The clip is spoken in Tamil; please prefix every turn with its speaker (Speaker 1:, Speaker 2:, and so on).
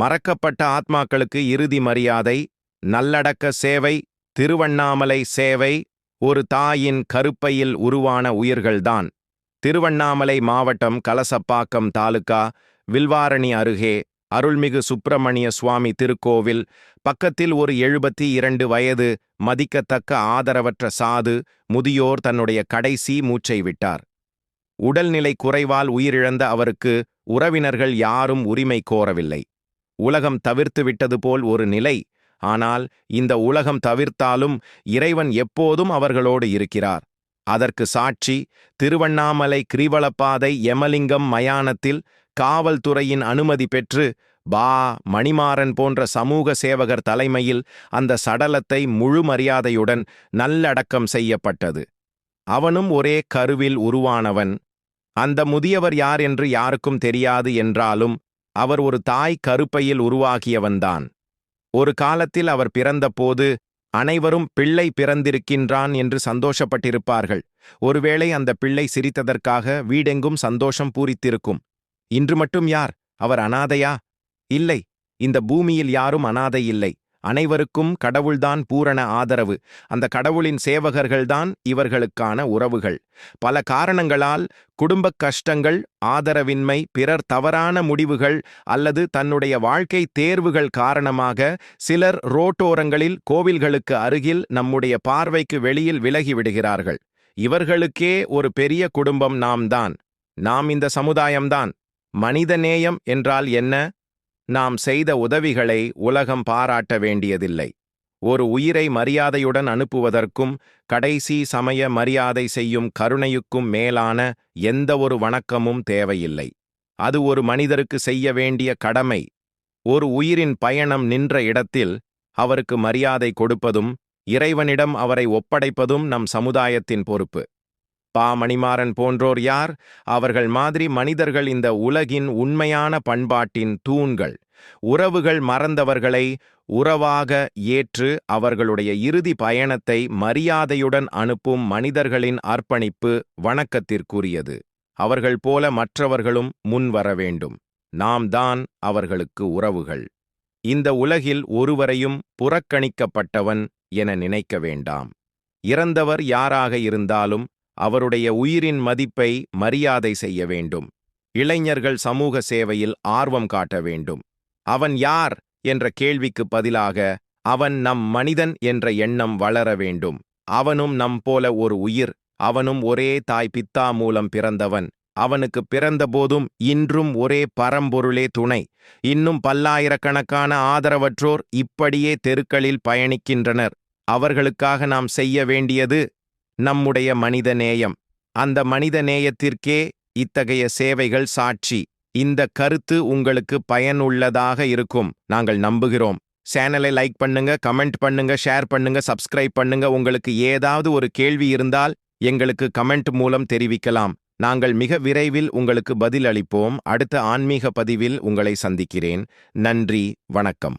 Speaker 1: மறக்கப்பட்ட ஆத்மாக்களுக்கு இறுதி மரியாதை நல்லடக்க சேவை திருவண்ணாமலை சேவை ஒரு தாயின் கருப்பையில் உருவான உயிர்கள்தான். திருவண்ணாமலை மாவட்டம் கலசப்பாக்கம் தாலுகா வில்வாரணி அருகே அருள்மிகு சுப்பிரமணிய சுவாமி திருக்கோவில் பக்கத்தில் ஒரு எழுபத்தி இரண்டு வயது மதிக்கத்தக்க ஆதரவற்ற சாது முதியோர் தன்னுடைய கடைசி மூச்சை விட்டார். உடல்நிலை குறைவால் உயிரிழந்த அவருக்கு உறவினர்கள் யாரும் உரிமை கோரவில்லை. உலகம் தவிர்த்து விட்டது போல் ஒரு நிலை. ஆனால் இந்த உலகம் தவிர்த்தாலும் இறைவன் எப்போதும் அவர்களோடு இருக்கிறார். அதற்கு சாட்சி திருவண்ணாமலை கிரிவலப்பாதை யமலிங்கம் மயானத்தில் காவல்துறையின் அனுமதி பெற்று பா. மணிமாறன் போன்ற சமூக சேவகர் தலைமையில் அந்த சடலத்தை முழு மரியாதையுடன் நல்லடக்கம் செய்யப்பட்டது. அவனும் ஒரே கருவில் உருவானவன். அந்த முதியவர் யார் என்று யாருக்கும் தெரியாது என்றாலும் அவர் ஒரு தாய் கருப்பையில் உருவாகியவன்தான். ஒரு காலத்தில் அவர் பிறந்தபோது அனைவரும் பிள்ளை பிறந்திருக்கின்றான் என்று சந்தோஷப்பட்டிருப்பார்கள். ஒருவேளை அந்த பிள்ளை சிரித்ததற்காக வீடெங்கும் சந்தோஷம் பூரித்திருக்கும். இன்று மட்டும் யார்? அவர் அனாதையா? இல்லை. இந்த பூமியில் யாரும் அனாதை இல்லை. அனைவருக்கும் கடவுள்தான் பூரண ஆதரவு. அந்த கடவுளின் சேவகர்கள்தான் இவர்களுக்கான உறவுகள். பல காரணங்களால் குடும்பக் கஷ்டங்கள் ஆதரவின்மை பிறர் தவறான முடிவுகள் அல்லது தன்னுடைய வாழ்க்கை தேர்வுகள் காரணமாக சிலர் ரோட்டோரங்களில் கோவில்களுக்கு அருகில் நம்முடைய பார்வைக்கு வெளியில் விலகிவிடுகிறார்கள் இவர்களுக்கே ஒரு பெரிய குடும்பம் நாம் தான் நாம் இந்த சமுதாயம்தான். மனிதநேயம் என்றால் என்ன? நாம் செய்த உதவிகளை உலகம் பாராட்ட வேண்டியதில்லை. ஒரு உயிரை மரியாதையுடன் அனுப்புவதற்கும் கடைசி சமய மரியாதை செய்யும் கருணையுக்கும் மேலான எந்த ஒரு வணக்கமும் தேவையில்லை. அது ஒரு மனிதருக்கு செய்ய வேண்டிய கடமை. ஒரு உயிரின் பயணம் நின்ற இடத்தில் அவருக்கு மரியாதை கொடுப்பதும் இறைவனிடம் அவரை ஒப்படைப்பதும் நம் சமுதாயத்தின் பொறுப்பு. பா. மணிமாறன் போன்றோர் யார்? அவர்கள் மாதிரி மனிதர்கள் இந்த உலகின் உண்மையான பண்பாட்டின் தூண்கள். உறவுகள் மறந்தவர்களை உறவாக ஏற்று அவர்களுடைய இறுதி பயணத்தை மரியாதையுடன் அனுப்பும் மனிதர்களின் அர்ப்பணிப்பு வணக்கத்திற்குரியது. அவர்கள் போல மற்றவர்களும் முன்வர வேண்டும். நாம் தான் அவர்களுக்கு உறவுகள். இந்த உலகில் ஒருவரையும் புறக்கணிக்கப்பட்டவன் என நினைக்க வேண்டாம். இறந்தவர் யாராக இருந்தாலும் அவருடைய உயிரின் மதிப்பை மரியாதை செய்ய வேண்டும். இளைஞர்கள் சமூக சேவையில் ஆர்வம் காட்ட வேண்டும். அவன் யார்? என்ற கேள்விக்கு பதிலாக அவன் நம் மனிதன் என்ற எண்ணம் வளர வேண்டும். அவனும் நம் போல ஒரு உயிர். அவனும் ஒரே தாய் பித்தா மூலம் பிறந்தவன். அவனுக்கு பிறந்தபோதும் இன்றும் ஒரே பரம்பொருளே துணை. இன்னும் பல்லாயிரக்கணக்கான ஆதரவற்றோர் இப்படியே தெருக்களில் பயணிக்கின்றனர். அவர்களுக்காக நாம் செய்ய வேண்டியது நம்முடைய மனித நேயம் அந்த மனித நேயத்திற்கே இத்தகைய சேவைகள் சாட்சி. இந்த கருத்து உங்களுக்கு பயனுள்ளதாக இருக்கும். நாங்கள் நம்புகிறோம். சேனலை லைக் பண்ணுங்க கமெண்ட் பண்ணுங்க ஷேர் பண்ணுங்க சப்ஸ்கிரைப் பண்ணுங்க. உங்களுக்கு ஏதாவது ஒரு கேள்வி இருந்தால் எங்களுக்கு கமெண்ட் மூலம் தெரிவிக்கலாம். நாங்கள் மிக விரைவில் உங்களுக்கு பதில் அளிப்போம் அடுத்த ஆன்மீக பதிவில் உங்களை சந்திக்கிறேன். நன்றி வணக்கம்.